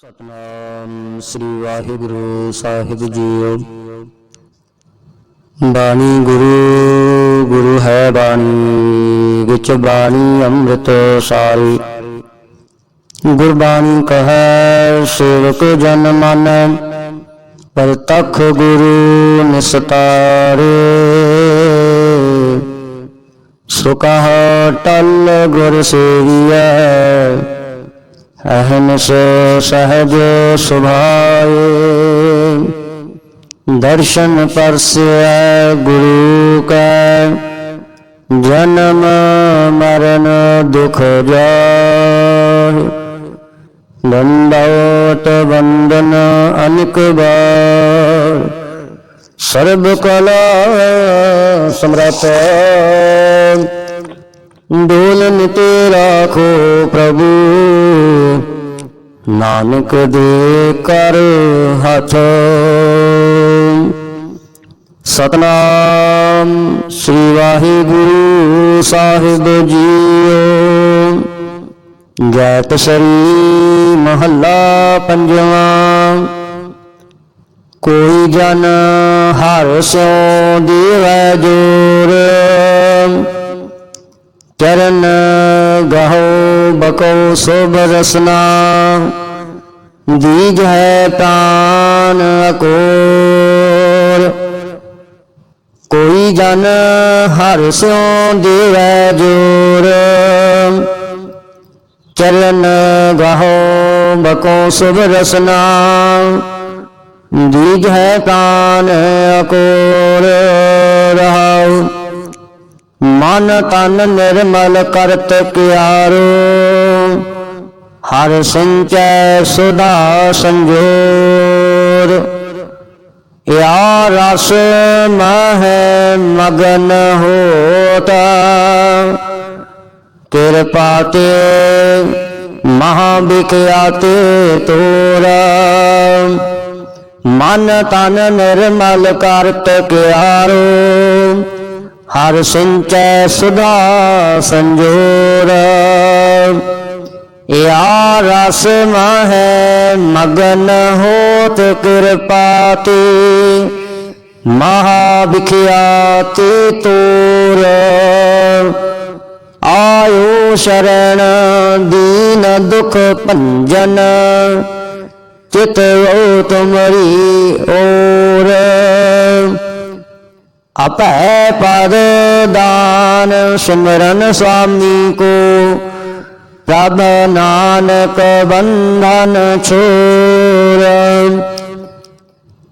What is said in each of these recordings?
ਸਤਨਾਮ ਸ੍ਰੀ ਵਾਹਿਗੁਰੂ ਸਾਹਿਬ ਜੀਓ। ਬਾਣੀ ਗੁਰੂ ਗੁਰੂ ਹੈ ਬਾਣੀ, ਵਿੱਚ ਬਾਣੀ ਅੰਮ੍ਰਿਤ ਸਾਰੀ। ਗੁਰਬਾਣੀ ਕਹੈ, ਸੇਵਕ ਜਨ ਮਨ ਪਰਤਖ ਗੁਰੂ ਨਿਸਤਾਰੇ। ਸੁਕਹ ਟਲ ਗੁਰ ਸੇਵੀਐ ਅਹਨਸ ਸਹਜ ਸੁਭਾਏ। ਦਰਸ਼ਨ ਪਰਸਿਆ ਗੁਰੂ ਕੈ, ਜਨਮ ਮਰਨ ਦੁਖ ਜਾਹਿ ਦੰਡਵਤ ਬੰਦਨ ਅਨਿਕ ਬਾਰ ਸਰਬ ਕਲਾ ਸਮਰਥ ਡੋਲਨ ਤੇਰਾ ਖੋ ਪ੍ਰਭੂ। ਨਾਨਕ ਦੇ ਕਰ ਹੱਥ। ਸਤਨਾਮ ਸ੍ਰੀ ਵਾਹਿਗੁਰੂ ਸਾਹਿਬ ਜੀਓ। ਗੈਤ ਸਰੀ ਮਹੱਲਾ ਪੰਜਵਾਂ। ਕੋਈ ਜਨ ਹਰ ਸਿਉ ਦੀਵੈ ਜੋਰ। ਚਰਨ ਗਹੋ ਬਕੋ ਸੋਭ ਰਸਨਾ ਦੀਜ ਹੈ ਤਾਨ ਅਕੋਰ ਕੋਈ ਜਨ ਹਰ ਸਿਉ ਦੇਵੈ ਜੋਰ ਚਰਨ ਗਹੋ ਬਕੋ ਸੋਭ ਰਸਨਾ ਦੀਜ ਹੈ ਪ੍ਰਾਨ ਅਕੋਰ ਰਹਾਉ ਮਨ ਤਨ ਨਿਰਮਲ ਕਰਤ ਕਿਆਰੋ। ਹਰ ਸੰਚੈ ਸੁਦਾ ਸੰਜੋਰ। ਯਾ ਰਸ ਮਹ ਮਗਨ ਹੋਤਾ। ਕਿਰਪਾ ਤੇ ਮਹਾ ਵਿਖਿਆ ਤੇ ਤੋਰਾ। ਮਨ ਤਨ ਨਿਰਮਲ ਕਰਤ ਕਿਆਰੋ। ਹਰ ਸਿੰਚੈ ਸੁਧਾ ਸੰਜੋਰ। ਯਾ ਰਸ ਮਹੈ ਮਗਨ ਹੋਤ ਕਿਰਪਾ ਤੇ, ਮਹਾ ਵਿਖਿਆਤੀ ਤੋਰ। ਆਇਓ ਸ਼ਰਣ ਦੀਨ ਦੁਖ ਭੰਜਨ, ਚਿਤ ਓ ਤੁਮਰੀ ਓਰ। ਆਪੈ ਪਦ ਦਾਨ ਸਿਮਰਨ ਸੁਆਮੀ ਕੋ, ਪ੍ਰਭ ਨਾਨਕ ਬੰਧਨ ਛੋਰ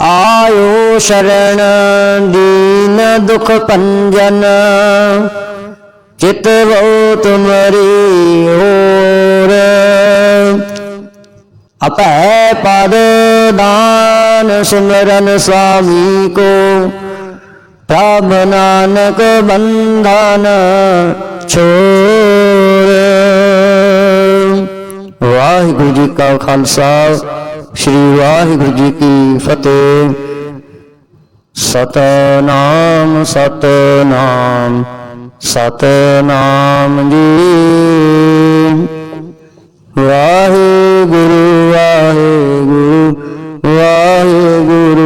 ਆਇਓ ਸ਼ਰਣ ਦੀਨ ਦੁਖ ਪੰਜਨ ਚਿਤ ਵੋ ਤੁਮਰੀ ਹੋਰ। ਆਪੈ ਪਦ ਦਾਨ ਸਿਮਰਨ ਸੁਆਮੀ ਕੋ ਪ੍ਰਭ ਨਾਨਕ ਬੰਧਨ ਛੋੜ। ਵਾਹਿਗੁਰੂ ਜੀ ਕਾ ਖਾਲਸਾ, ਸ੍ਰੀ ਵਾਹਿਗੁਰੂ ਜੀ ਕੀ ਫਤਿਹ। ਸਤਨਾਮ ਸਤਨਾਮ ਸਤਨਾਮ ਜੀ। ਵਾਹਿਗੁਰੂ ਵਾਹਿਗੁਰੂ ਵਾਹਿਗੁਰੂ।